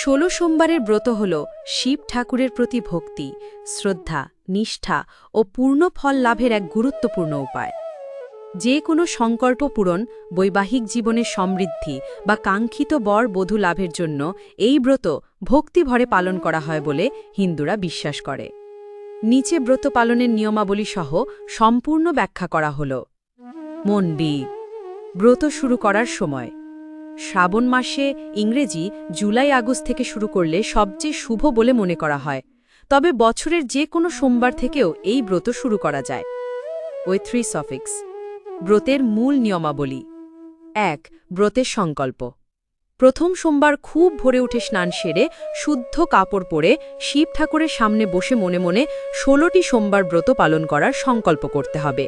ষোলো সোমবারের ব্রত হল শিব ঠাকুরের প্রতি ভক্তি, শ্রদ্ধা, নিষ্ঠা ও পূর্ণ ফল লাভের এক গুরুত্বপূর্ণ উপায়। যে কোনো সংকল্প পূরণ, বৈবাহিক জীবনের সমৃদ্ধি বা কাঙ্ক্ষিত বর বধূ লাভের জন্য এই ব্রত ভক্তিভরে পালন করা হয় বলে হিন্দুরা বিশ্বাস করে। নিচে ব্রত পালনের নিয়মাবলী সহ সম্পূর্ণ ব্যাখ্যা করা হল। মন বি ব্রত শুরু করার সময়। শ্রাবণ মাসে ইংরেজি জুলাই আগস্ট থেকে শুরু করলে সবচেয়ে শুভ বলে মনে করা হয়। তবে বছরের যে কোনো সোমবার থেকেও এই ব্রত শুরু করা যায়। ওই থ্রি সফিক্স ব্রতের মূল নিয়মাবলী। এক, ব্রতের সংকল্প। প্রথম সোমবার খুব ভোরে উঠে স্নান সেরে শুদ্ধ কাপড় পরে শিব ঠাকুরের সামনে বসে মনে মনে ষোলোটি সোমবার ব্রত পালন করার সংকল্প করতে হবে।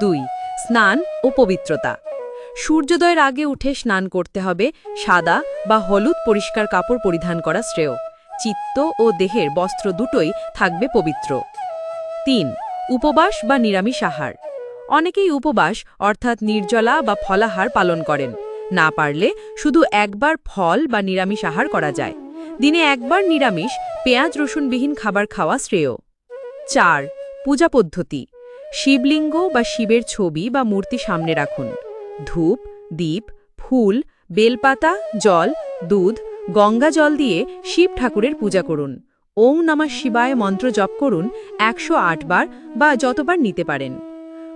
দুই, স্নান ও পবিত্রতা। সূর্যোদয়ের আগে উঠে স্নান করতে হবে, সাদা বা হলুদ পরিষ্কার কাপড় পরিধান করা শ্রেয়। চিত্ত ও দেহের বস্ত্র দুটোই থাকবে পবিত্র। তিন, উপবাস বা নিরামিষ আহার। অনেকেই উপবাস, অর্থাৎ নির্জলা বা ফলাহার পালন করেন। না পারলে শুধু একবার ফল বা নিরামিষ আহার করা যায়। দিনে একবার নিরামিষ, পেঁয়াজ রসুনবিহীন খাবার খাওয়া শ্রেয়। চার, পূজা পদ্ধতি। শিবলিঙ্গ বা শিবের ছবি বা মূর্তি সামনে রাখুন। ধূপ দ্বীপ ফুল, বেলপাতা, জল, দুধ, গঙ্গা জল দিয়ে শিব ঠাকুরের পূজা করুন। ওং নামা শিবায় মন্ত্র জপ করুন একশো বার বা যতবার নিতে পারেন।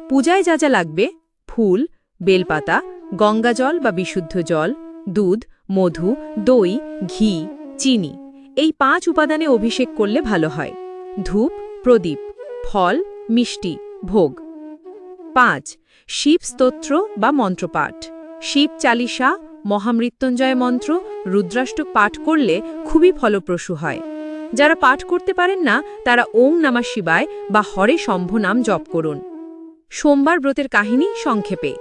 পূজায় যা যা লাগবে, ফুল, বেলপাতা, গঙ্গা জল বা বিশুদ্ধ জল, দুধ, মধু, দই, ঘি, চিনি, এই পাঁচ উপাদানে অভিষেক করলে ভালো হয়। ধূপ, প্রদীপ, ফল, মিষ্টি, ভোগ। পাঁচ শিব স্তোত্র বা মন্ত্রপাঠ। শিব চালিসা, মহামৃত্যুঞ্জয় মন্ত্র রুদ্রাষ্টক পাঠ করলে খুবই ফলপ্রসূ হয়। যারা পাঠ করতে পারেন না, তারা ওং নামা শিবায় বা হরে শম্ভ নাম জপ করুন। সোমবার ব্রতের কাহিনী সংক্ষেপে।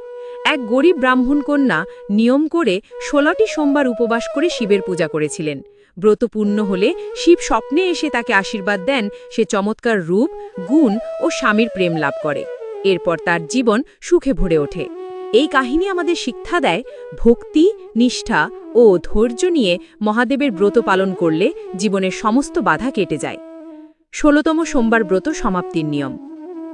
এক গরিব ব্রাহ্মণ কন্যা নিয়ম করে ষোলোটি সোমবার উপবাস করে শিবের পূজা করেছিলেন। ব্রত পূর্ণ হলে শিব স্বপ্নে এসে তাকে আশীর্বাদ দেন, সে চমৎকার রূপ, গুণ ও স্বামীর প্রেম লাভ করে। এরপর তার জীবন সুখে ভরে ওঠে। এই কাহিনী আমাদের শিক্ষা দেয়, ভক্তি, নিষ্ঠা ও ধৈর্য নিয়ে মহাদেবের ব্রত পালন করলে জীবনের সমস্ত বাধা কেটে যায়। ষোলতম সোমবার ব্রত সমাপ্তির নিয়ম।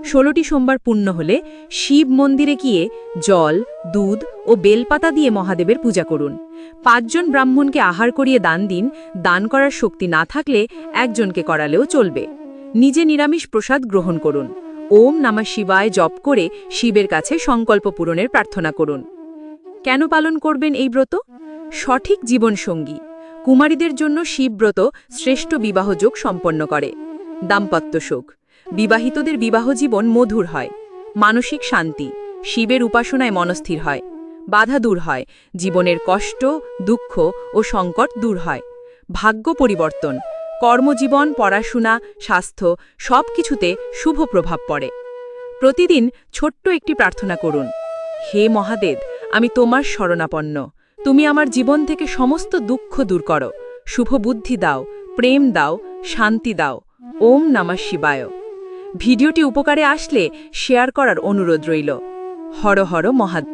ষোলোটি সোমবার পূর্ণ হলে শিব মন্দিরে গিয়ে জল, দুধ ও বেলপাতা দিয়ে মহাদেবের পূজা করুন। পাঁচজন ব্রাহ্মণকে আহার করিয়ে দান দিন, দান করার শক্তি না থাকলে একজনকে করালেও চলবে। নিজে নিরামিষ প্রসাদ গ্রহণ করুন। ওম নামা শিবায় জপ করে শিবের কাছে সংকল্প পূরণের প্রার্থনা করুন। কেন পালন করবেন এই ব্রত? সঠিক জীবনসঙ্গী। কুমারীদের জন্য শিবব্রত শ্রেষ্ঠ বিবাহযোগ সম্পন্ন করে। দাম্পত্য সুখ বিবাহিতদের বিবাহ জীবন মধুর হয়। মানসিক শান্তি। শিবের উপাসনায় মনস্থির হয়। বাধা দূর হয়। জীবনের কষ্ট, দুঃখ ও সংকট দূর হয়। ভাগ্য পরিবর্তন। কর্মজীবন, পড়াশোনা, স্বাস্থ্য সব কিছুতে শুভ প্রভাব পড়ে। প্রতিদিন ছোট্ট একটি প্রার্থনা করুন, হে মহাদেব, আমি তোমার শরণাপন্ন। তুমি আমার জীবন থেকে সমস্ত দুঃখ দূর করো। শুভ বুদ্ধি দাও, প্রেম দাও, শান্তি দাও। ওম নমঃ শিবায়। ভিডিওটি উপকারে আসলে শেয়ার করার অনুরোধ রইল। হর হর মহাদ